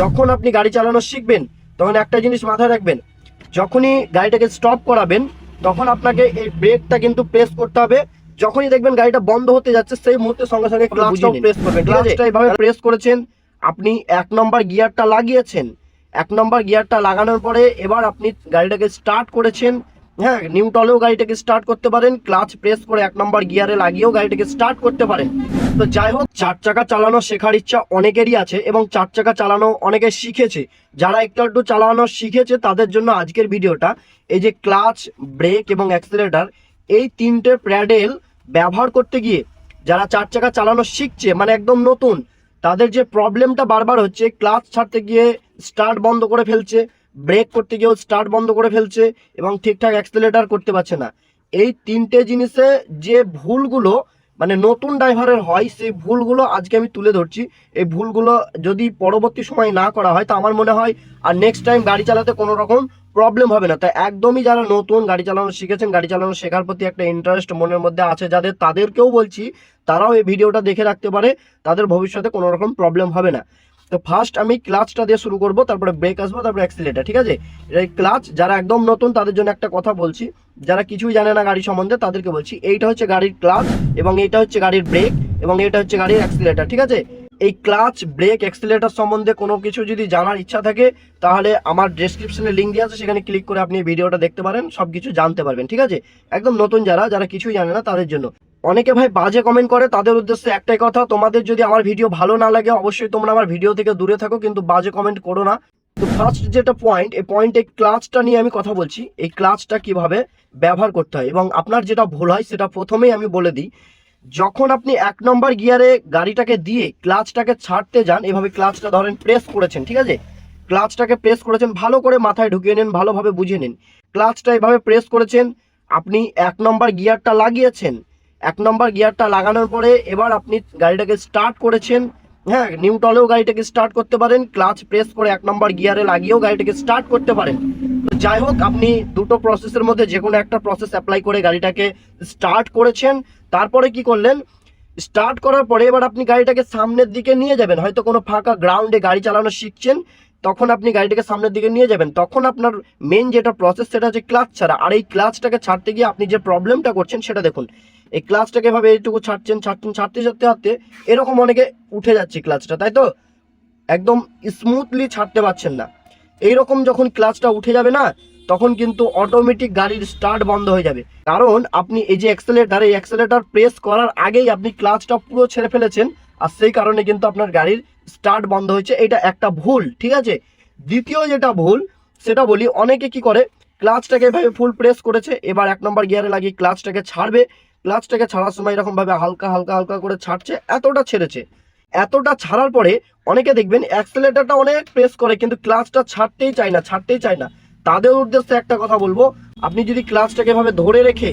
যখন আপনি গাড়ি চালানো শিখবেন তখন একটা জিনিস মাথায় রাখবেন যখনই গাড়িটাকে স্টপ করাবেন তখন আপনাকে এই ব্রেকটা কিন্তু প্রেস করতে হবে। যখনই দেখবেন গাড়িটা বন্ধ হতে যাচ্ছে সেই মুহূর্তে সঙ্গে সঙ্গে ক্লাচটাও প্রেস করবেন ক্লাচটা এইভাবে প্রেস করেছেন আপনি এক নম্বর গিয়ারটা লাগিয়েছেন। এক নম্বর গিয়ারটা লাগানোর পরে এবার আপনি গাড়িটাকে স্টার্ট করেছেন হ্যাঁ নিউটলেও গাড়িটাকে স্টার্ট করতে পারেন ক্লাচ প্রেস করে এক নম্বর গিয়ারে লাগিয়েও গাড়িটাকে স্টার্ট করতে পারেন। তো যাই হোক, চার চাকা চালানো শেখার ইচ্ছা অনেকেরই আছে এবং চার চাকা চালানো অনেকে শিখেছে। যারা একটু একটু চালানো শিখেছে, তাদের জন্য আজকের ভিডিওটা এই যে ক্লাচ ব্রেক এবং অ্যাক্সিলেটার এই তিনটে প্যাডেল ব্যবহার করতে গিয়ে যারা চার চাকা চালানো শিখছে মানে একদম নতুন, তাদের যে প্রবলেমটা বারবার হচ্ছে ক্লাচ ছাড়তে গিয়ে স্টার্ট বন্ধ করে ফেলছে। ব্রেক করতে গিয়েও স্টার্ট বন্ধ করে ফেলছে এবং ঠিকঠাক অ্যাক্সিলেটার করতে পারছে না। এই তিনটে জিনিসে যে ভুলগুলো মানে নতুন ড্রাইভারের হয়, সেই ভুলগুলো আজকে আমি তুলে ধরছি। এই ভুলগুলো যদি পরবর্তী সময় না করা হয়, তা আমার মনে হয় আর নেক্সট টাইম গাড়ি চালাতে কোনো রকম প্রবলেম হবে না। তাই একদমই যারা নতুন গাড়ি চালানো শিখেছেন, গাড়ি চালানো শেখার প্রতি একটা ইন্টারেস্ট মনের মধ্যে আছে যাদের, তাদেরকেও বলছি, তারাও এই ভিডিওটা দেখে রাখতে পারে, তাদের ভবিষ্যতে কোনো রকম প্রবলেম হবে না। তো ফার্স্ট আমি ক্লাচটা দিয়ে শুরু করব, তারপরে ব্রেক আসব, তারপরে অ্যাক্সিলেটার ঠিক আছে? এই ক্লাচ যারা একদম নতুন, তাদের জন্য একটা কথা বলছি। যারা কিছুই জানে না গাড়ি সম্বন্ধে, তাদেরকে বলছি, এইটা হচ্ছে গাড়ির ক্লাচ এবং এইটা হচ্ছে গাড়ির ব্রেক এবং এটা হচ্ছে গাড়ির অ্যাক্সিলেটার ঠিক আছে? এই ক্লাচ ব্রেক অ্যাক্সিলেটার সম্বন্ধে কোনো কিছু যদি জানার ইচ্ছা থাকে, তাহলে আমার ডেসক্রিপশনে লিঙ্ক দিয়ে আছে, সেখানে ক্লিক করে আপনি ভিডিওটা দেখতে পারেন সব কিছু জানতে পারবেন, ঠিক আছে? একদম নতুন যারা যারা কিছুই জানে না, তাদের জন্য। অনেকে ভাই বাজে কমেন্ট করে, তাদের উদ্দেশ্যে একটাই কথা, তোমাদের যদি আমার ভিডিও ভালো না লাগে, অবশ্যই তোমরা আমার ভিডিও থেকে দূরে থাকো, কিন্তু বাজে কমেন্ট করো না। তো ফার্স্ট যেটা পয়েন্ট এই পয়েন্ট ক্লাচটা নিয়ে আমি কথা বলছি, এই ক্লাচটা কীভাবে ব্যবহার করতে হয় এবং আপনার যেটা ভুল হয়, সেটা প্রথমেই আমি বলে দিই। যখন আপনি এক নম্বর গিয়ারে গাড়িটাকে দিয়ে ক্লাচটাকে ছাড়তে যান, এভাবে ক্লাচটা ধরেন প্রেস করেছেন, ঠিক আছে? ক্লাচটাকে প্রেস করেছেন, ভালো করে মাথায় ঢুকিয়ে নিন, ভালোভাবে বুঝে নিন। ক্লাচটা এভাবে প্রেস করেছেন, আপনি এক নম্বর গিয়ারটা লাগিয়েছেন এক নম্বর গিয়ারটা লাগানোর পরে এবার আপনি গাড়িটাকে স্টার্ট করেছেন। হ্যাঁ নিউটলেও গাড়িটাকে স্টার্ট করতে পারেন। ক্লাচ প্রেস করে এক নম্বর গিয়ারে লাগিয়েও গাড়িটাকে স্টার্ট করতে পারেন। তো যাই হোক, আপনি দুটো প্রসেসের মধ্যে যে কোনো একটা প্রসেস অ্যাপ্লাই করে গাড়িটাকে স্টার্ট করেছেন। তারপরে কি করলেন? স্টার্ট করার পরে এবার আপনি গাড়িটাকে সামনের দিকে নিয়ে যাবেন। হয়তো কোনো ফাঁকা গ্রাউন্ডে গাড়ি চালানো শিখছেন। তখন আপনি গাড়িটাকে সামনের দিকে নিয়ে যাবেন, তখন আপনার মেন যেটা প্রসেস সেটা হচ্ছে ক্লাচ ছাড়া। আর এই ক্লাচটাকে ছাড়তে গিয়ে আপনি যে প্রবলেমটা করছেন সেটা দেখুন। এই ক্লাচটাকে এভাবে এইটুকু ছাড়ছেন ছাড়ছেন, ছাড়তে ছাড়তে ছাড়তে এরকম অনেকে উঠে যাচ্ছে ক্লাচটা তাই তো? একদম স্মুথলি ছাড়তে পারছেন না। এইরকম যখন ক্লাচটা উঠে যাবে না, তখন কিন্তু অটোমেটিক গাড়ির স্টার্ট বন্ধ হয়ে যাবে। কারণ আপনি এই যে অ্যাক্সেলেটার এই অ্যাক্সেলেটার প্রেস করার আগেই আপনি ক্লাচটা পুরো ছেড়ে ফেলেছেন। আর সেই কারণে কিন্তু আপনার গাড়ির স্টার্ট বন্ধ হয়েছে। এটা একটা ভুল, ঠিক আছে? দ্বিতীয় যেটা ভুল, সেটা বলি, অনেকে কি করে ক্লাচটাকে এভাবে ফুল প্রেস করেছে, এবার এক নম্বর গিয়ারে লাগিয়ে ক্লাচটাকে ছাড়বে। ক্লাচটাকে ছাড়ার সময় এরকমভাবে হালকা হালকা হালকা করে ছাড়ছে, এতটা ছেড়েছে। এতটা ছাড়ার পরে অনেকে দেখবেন অ্যাক্সেলেটারটা অনেক প্রেস করে, কিন্তু ক্লাচটা ছাড়তেই চায় না, ছাড়তেই চায় না। তাদের উদ্দেশ্যে একটা কথা বলব, আপনি যদি ক্লাচটাকে এভাবে ধরে রেখে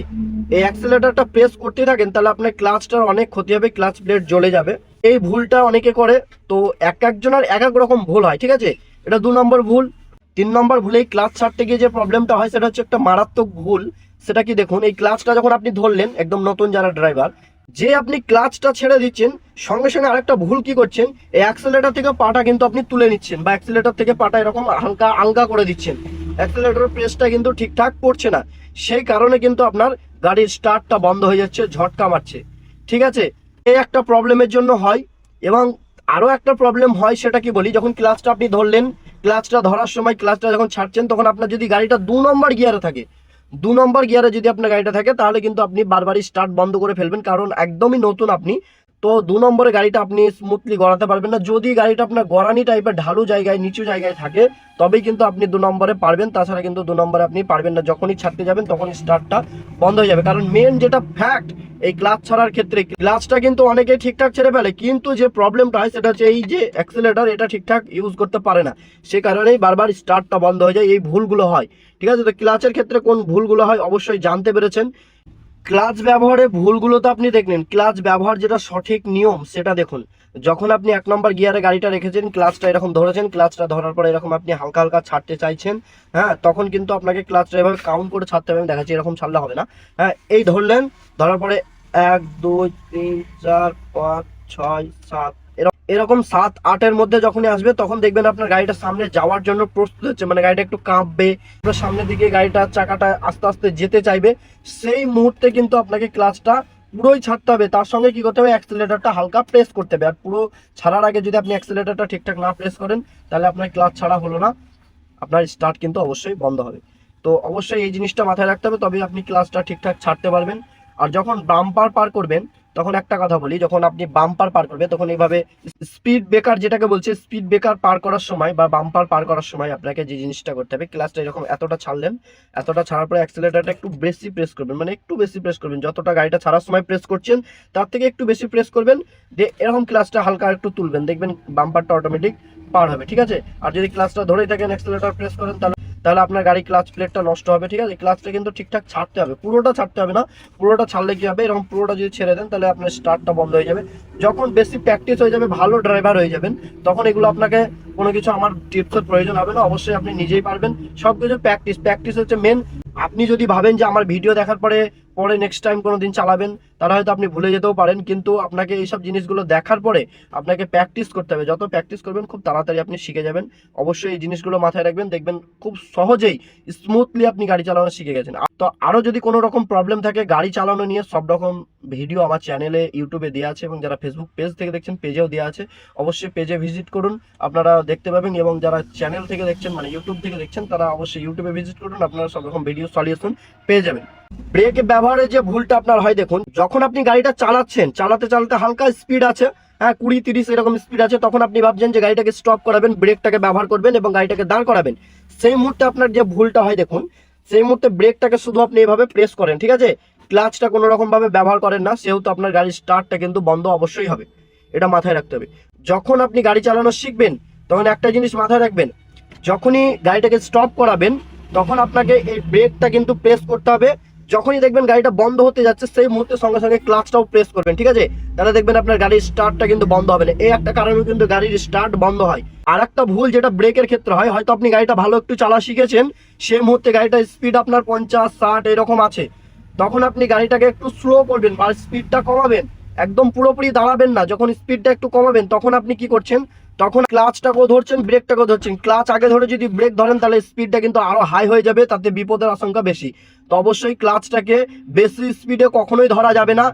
এই অ্যাক্সেলেটারটা প্রেস করতে থাকেন, তাহলে আপনার ক্লাচটার অনেক ক্ষতি হবে ক্লাচ প্লেট জ্বলে যাবে। এই ভুলটা অনেকে করে, তো এক একজনের এক এক রকম ভুল হয়, ঠিক আছে? এটা দু নম্বর ভুল। তিন নম্বর ভুলেই ক্লাচ ছাড়তে গিয়ে যে প্রবলেমটা হয়, সেটা হচ্ছে একটা মারাত্মক ভুল। সেটা কি দেখুন, এই ক্লাচটা যখন আপনি ধরলেন, একদম নতুন যারা ড্রাইভার যে আপনি ক্লাচটা ছেড়ে দিচ্ছেন, সঙ্গে সঙ্গে আরেকটা ভুল কি করছেন, এই অ্যাক্সেলেটার থেকে পাটা কিন্তু আপনি তুলে নিচ্ছেন, বা অ্যাক্সেলেটার থেকে পাটা এরকম হালকা আলগা করে দিচ্ছেন। অ্যাক্সেলেটারের প্রেসটা কিন্তু ঠিকঠাক পড়ছে না। সেই কারণে কিন্তু আপনার গাড়ির স্টার্টটা বন্ধ হয়ে যাচ্ছে, ঝটকা মারছে। ঠিক আছে? একটা প্রবলেমের জন্য হয় এবং আরও একটা প্রবলেম হয় সেটা কি বলি? যখন ক্লাসটা আপনি ধরলেন, ক্লাসটা ধরার সময় ক্লাসটা যখন ছাড়ছেন, তখন আপনার যদি গাড়িটা দু নম্বর গিয়ারে থাকে, দু নম্বর গিয়ারে যদি আপনার গাড়িটা থাকে, তাহলে কিন্তু আপনি বারবারই স্টার্ট বন্ধ করে ফেলবেন, কারণ একদমই নতুন আপনি তো দু নম্বরে গাড়িটা আপনি স্মুথলি গড়াতে পারবেন না। যদি গাড়িটা আপনার গড়ানি টাইপের ঢালু জায়গায়, নিচু জায়গায় থাকে, তবেই কিন্তু আপনি দু নম্বরে পারবেন। তাছাড়া কিন্তু দু নম্বরে আপনি পারবেন না। যখনই ছাড়তে যাবেন, তখনই স্টার্টটা বন্ধ হয়ে যাবে। কারণ মেন যেটা ফ্যাক্ট এই ক্লাচ ছাড়ার ক্ষেত্রে ক্লাচটা কিন্তু অনেকে ঠিকঠাক ছেড়ে ফেলে। কিন্তু যে প্রবলেমটা হয়, সেটা হচ্ছে এই যে অ্যাক্সেলেটার এটা ঠিকঠাক ইউজ করতে পারে না। সে কারণেই বারবার স্টার্টটা বন্ধ হয়ে যায়। এই ভুলগুলো হয়। ঠিক আছে? তো ক্লাচের ক্ষেত্রে কোন ভুলগুলো হয়, অবশ্যই জানতে পেরেছেন। ক্লাচ ব্যবহারে ভুলগুলো তো আপনি দেখলেন। ক্লাচ ব্যবহার যেটা সঠিক নিয়ম, সেটা দেখুন। যখন আপনি এক নম্বর গিয়ারে গাড়িটা রেখেছেন ক্লাচটা এরকম ধরেছেন ক্লাচটা ধরার পরে এরকম আপনি হালকা হালকা ছাড়তে চাইছেন হ্যাঁ তখন কিন্তু আপনাকে ক্লাচটা এভাবে কাউন্ট করে ছাড়তে হবে দেখাচ্ছি, এরকম ছাড়লে হবে না হ্যাঁ এই ধরলেন, ধরার পরে এক, দুই, তিন, চার, পাঁচ, ছয়, সাত এরকম সাত, আটের মধ্যে যখনই আসবে, তখন দেখবেন আপনার গাড়িটা সামনে যাওয়ার জন্য প্রস্তুত হচ্ছে। মানে গাড়িটা একটু কাঁপবে, আপনার সামনের দিকে গাড়িটা চাকাটা আস্তে আস্তে যেতে চাইবে। সেই মুহূর্তে কিন্তু আপনাকে ক্লাচটা পুরোই ছাড়তে হবে। তার সঙ্গে কি করতে হবে? অ্যাক্সিলেটারটা হালকা প্রেস করতে হবে। আর পুরো ছাড়ার আগে যদি আপনি অ্যাক্সিলেটারটা ঠিকঠাক না প্রেস করেন, তাহলে আপনার ক্লাচ ছাড়া হলো না। আপনার স্টার্ট কিন্তু অবশ্যই বন্ধ হবে। তো অবশ্যই এই জিনিসটা মাথায় রাখতে হবে। তবে আপনি ক্লাচটা ঠিকঠাক ছাড়তে পারবেন। আর যখন বাম্পার পার করবেন তখন একটা কথা বলি, যখন আপনি বাম্পার পার করবে, তখন এইভাবে স্পিড ব্রেকার যেটাকে বলছে স্পিড ব্রেকার পার করার সময় বা বাম্পার পার করার সময় আপনাকে যে জিনিসটা করতে হবে ক্লাসটা এরকম এতটা ছাড়লেন, এতটা ছাড়ার পরে অ্যাক্সিলেটারটা একটু বেশি প্রেস করবেন মানে একটু বেশি প্রেস করবেন, যতটা গাড়িটা ছাড়ার সময় প্রেস করছেন, তার থেকে একটু বেশি প্রেস করবেন যে এরকম ক্লাসটা হালকা একটু তুলবেন, দেখবেন বাম্পারটা অটোমেটিক পার হবে, ঠিক আছে? আর যদি ক্লাসটা ধরেই থাকেন অ্যাক্সিলেটার প্রেস করেন, তাহলে তাহলে আপনার গাড়ি ক্লাচ প্লেটটা নষ্ট হবে, ঠিক আছে? ক্লাচটা কিন্তু ঠিকঠাক ছাড়তে হবে। পুরোটা ছাড়তে হবে না। পুরোটা ছাড়লে কি হবে? এরকম পুরোটা যদি ছেড়ে দেন, তাহলে আপনার স্টার্টটা বন্ধ হয়ে যাবে। যখন বেশি প্র্যাকটিস হয়ে যাবে, ভালো ড্রাইভার হয়ে যাবেন, তখন এগুলো আপনাকে কোনো কিছু আমার টিপসের প্রয়োজন হবে না। অবশ্যই আপনি নিজেই পারবেন। সব কিছু প্র্যাকটিস প্র্যাকটিস হচ্ছে মেন আপনি যদি ভাবেন যে আমার ভিডিও দেখার পরে পরে নেক্সট টাইম কোনো দিন চালাবেন তারা হয়তো আপনি ভুলে যেতেও পারেন, কিন্তু আপনাকে এইসব জিনিসগুলো দেখার পরে আপনাকে প্র্যাকটিস করতে হবে। যত প্র্যাকটিস করবেন, খুব তাড়াতাড়ি আপনি শিখে যাবেন। অবশ্যই এই জিনিসগুলো মাথায় রাখবেন, দেখবেন খুব সহজেই স্মুথলি আপনি গাড়ি চালানো শিখে গেছেন। তো আরও যদি কোনো রকম প্রবলেম থাকে গাড়ি চালানো নিয়ে, সব রকম ভিডিও আমার চ্যানেলে ইউটিউবে দেওয়া আছে এবং যারা ফেসবুক পেজ থেকে দেখছেন পেজেও দেওয়া আছে। অবশ্যই পেজে ভিজিট করুন, আপনারা দেখতে পাবেন এবং যারা চ্যানেল থেকে দেখছেন মানে ইউটিউব থেকে দেখছেন, তারা অবশ্যই ইউটিউবে ভিজিট করুন, আপনারা সব রকম ভিডিও সলিউশন পেয়ে যাবেন। ব্রেক ব্যবহারের যে ভুলটা আপনার হয়, দেখুন, যখন আপনি গাড়িটা চালাচ্ছেন, চালাতে চালাতে হালকা স্পিড আছে হ্যাঁ কুড়ি, তিরিশ এরকম স্পিড আছে, তখন আপনি ভাবছেন যে গাড়িটাকে স্টপ করাবেন ব্রেকটাকে ব্যবহার করবেন এবং গাড়িটাকে দাঁড় করাবেন। সেই মুহূর্তে আপনার যে ভুলটা হয়, দেখুন, সেই মুহূর্তে ব্রেকটাকে শুধু আপনি এভাবে প্রেস করেন, ঠিক আছে? ক্লাচটা কোনো রকম ভাবে ব্যবহার করেন না, সেহেতু আপনার গাড়ির স্টার্টটা কিন্তু বন্ধ অবশ্যই হবে। এটা মাথায় রাখতে হবে। যখন আপনি গাড়ি চালানো শিখবেন, তখন একটা জিনিস মাথায় রাখবেন, যখনই গাড়িটাকে স্টপ করাবেন, তখন আপনাকে এই ব্রেকটা কিন্তু প্রেস করতে হবে যখনই দেখবেন গাড়িটা বন্ধ হতে যাচ্ছে, সেই মুহূর্তে সঙ্গে সঙ্গে ক্লাচটাও প্রেস করবেন, ঠিক আছে? তাহলে দেখবেন আপনার গাড়ির স্টার্টটা কিন্তু বন্ধ হবে না। এই একটা কারণে কিন্তু গাড়ির স্টার্ট বন্ধ হয়। আর একটা ভুল যেটা ব্রেকের ক্ষেত্রে হয়, হয়তো আপনি গাড়িটা ভালো একটু চালা শিখেছেন, সেই মুহূর্তে গাড়িটা স্পিড আপনার পঞ্চাশ, ষাট এরকম আছে। তখন আপনি গাড়িটাকে একটু স্লো করবেন বা স্পিডটা কমাবেন। একদম পুরোপুরি দাঁড়াবেন না, যখন স্পিডটা একটু কমাবেন, তখন আপনি কি করছেন তখন ক্লাচটাকেও ধরছেন, ব্রেকটাকেও ধরছেন। ক্লাচ আগে ধরে যদি ব্রেক ধরেন, তাহলে স্পিডটা কিন্তু আরও হাই হয়ে যাবে, তাতে বিপদের আশঙ্কা বেশি। তো অবশ্যই ক্লাচটাকে বেশি স্পিডে কখনোই ধরা যাবে না।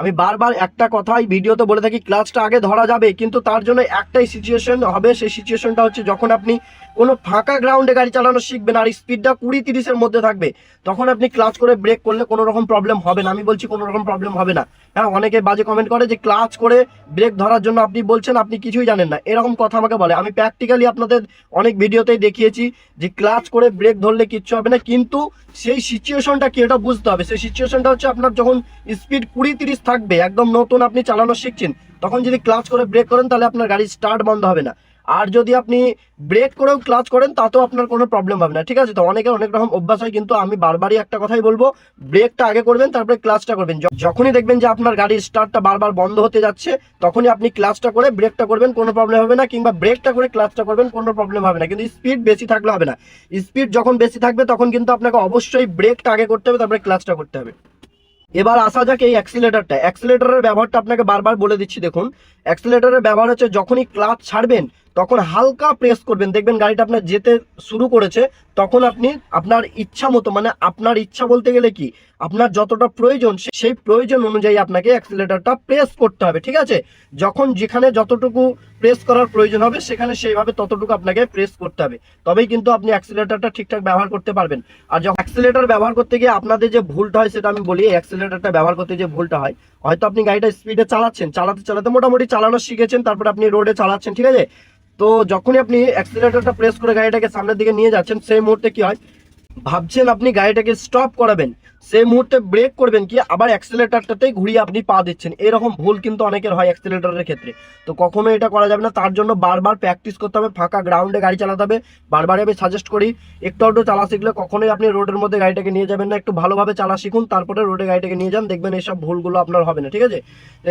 আমি বারবার একটা কথাই ভিডিওতে বলে থাকি, ক্লাচটা আগে ধরা যাবে, কিন্তু তার জন্য একটাই সিচুয়েশন হবে, সেই সিচুয়েশনটা হচ্ছে যখন আপনি কোনো ফাঁকা গ্রাউন্ডে গাড়ি চালানো শিখবেন আর স্পিডটা কুড়ি তিরিশের মধ্যে থাকবে। তখন আপনি ক্লাচ করে ব্রেক করলে কোনো রকম প্রবলেম হবে না। আমি বলছি কোনো রকম প্রবলেম হবে না। হ্যাঁ অনেকে বাজে কমেন্ট করে যে ক্লাচ করে ব্রেক ধরার জন্য আপনি বলছেন, আপনি কিছুই জানেন না। এরকম কথা আমাকে বলে। আমি প্র্যাকটিক্যালি আপনাদের অনেক ভিডিওতেই দেখিয়েছি যে ক্লাচ করে ব্রেক ধরলে কিচ্ছু হবে না। কিন্তু সেই সিচুয়েশনটা কি এটা বুঝতে হবে। সেই সিচুয়েশনটা হচ্ছে আপনার যখন স্পিড কুড়ি তিরিশ থাকবে, একদম নতুন আপনি চালানো শিখছেন, তখন যদি ক্লাচ করে ব্রেক করেন, তাহলে আপনার গাড়ি স্টার্ট বন্ধ হবে না। আর যদি আপনি ব্রেক করেও ক্লাচ করেন, তাতেও আপনার কোনো প্রবলেম হবে না, ঠিক আছে তো? অনেকের অনেক রকম অভ্যাস হয়, কিন্তু আমি বারবারই একটা কথাই বলব ব্রেকটা আগে করবেন, তারপরে ক্লাচটা করবেন। যখনই দেখবেন যে আপনার গাড়ির স্টার্টটা বারবার বন্ধ হতে যাচ্ছে, তখনই আপনি ক্লাচটা করে ব্রেকটা করবেন, কোনো প্রবলেম হবে না, কিংবা ব্রেকটা করে ক্লাচটা করবেন, কোনো প্রবলেম হবে না। কিন্তু স্পিড বেশি থাকলে হবে না। স্পিড যখন বেশি থাকবে, তখন কিন্তু আপনাকে অবশ্যই ব্রেকটা আগে করতে হবে, তারপরে ক্লাচটা করতে হবে। এবার আসা যাক এই অ্যাক্সিলেটারটা অ্যাক্সিলেটারের ব্যবহারটা আপনাকে বারবার বলে দিচ্ছি, দেখুন। অ্যাক্সিলেটারের ব্যবহার হচ্ছে, যখনই ক্লাচ ছাড়বেন তখন হালকা প্রেস করবেন। দেখবেন গাড়িটা আপনার যেতে শুরু করেছে, তখন আপনি আপনার ইচ্ছা মতো মানে আপনার ইচ্ছা বলতে গেলে কি? আপনার যতটা প্রয়োজন সেই প্রয়োজন অনুযায়ী আপনাকে অ্যাক্সিলেটারটা প্রেস করতে হবে, ঠিক আছে? যখন যেখানে যতটুকু প্রেস করার প্রয়োজন হবে, সেখানে সেইভাবে ততটুকু আপনাকে প্রেস করতে হবে। তবেই কিন্তু আপনি অ্যাক্সিলেটারটা ঠিকঠাক ব্যবহার করতে পারবেন। আর যখন অ্যাক্সিলেটার ব্যবহার করতে গিয়ে আপনাদের যে ভুলটা হয়, সেটা আমি বলি অ্যাক্সিলেটারটা ব্যবহার করতে যে ভুলটা হয়, হয়তো আপনি গাড়িটা স্পিডে চালাচ্ছেন, চালাতে চালাতে মোটামুটি চালানো শিখেছেন, তারপরে আপনি রোডে চালাচ্ছেন, ঠিক আছে? তো যখনই আপনি অ্যাক্সিলেটারটা প্রেস করে গাড়িটাকে সামনের দিকে নিয়ে যাচ্ছেন, সেই মুহূর্তে কি হয় ভাবছেন আপনি গাড়িটাকে স্টপ করাবেন, সেই মুহূর্তে ব্রেক করবেন কি আবার অ্যাক্সিলেটারটাতেই ঘুরিয়ে আপনি পা দিচ্ছেন। এরকম ভুল কিন্তু অনেকের হয় অ্যাক্সিলেটারের ক্ষেত্রে। তো কখনো এটা করা যাবে না, তার জন্য বারবার প্র্যাকটিস করতে হবে, ফাঁকা গ্রাউন্ডে গাড়ি চালাতে হবে। বারবারই আমি সাজেস্ট করি, একটু একটু চালা শিখলে কখনোই আপনি রোডের মধ্যে গাড়িটাকে নিয়ে যাবেন না, একটু ভালোভাবে চালা শিখুন, তারপরে রোডে গাড়িটাকে নিয়ে যান, দেখবেন এইসব ভুলগুলো আপনার হবে না, ঠিক আছে?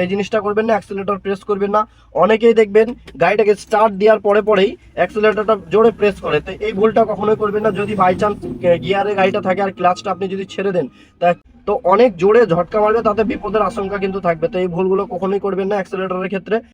এই জিনিসটা করবেন না অ্যাক্সিলেটার প্রেস করবেন না। অনেকেই দেখবেন গাড়িটাকে স্টার্ট দেওয়ার পরে পরেই অ্যাক্সিলেটারটা জোরে প্রেস করে। তো এই ভুলটা কখনোই করবেন না, যদি বাই চান্স গিয়ারে গাড়িটা থাকে আর ক্লাচটা আপনি যদি ছেড়ে দেন, তা তো অনেক জোরে ঝটকা মারবে, তাতে বিপদের আশঙ্কা কিন্তু থাকবে। তো এই ভুলগুলো কখনোই করবেন না অ্যাক্সেলেটারের ক্ষেত্রে।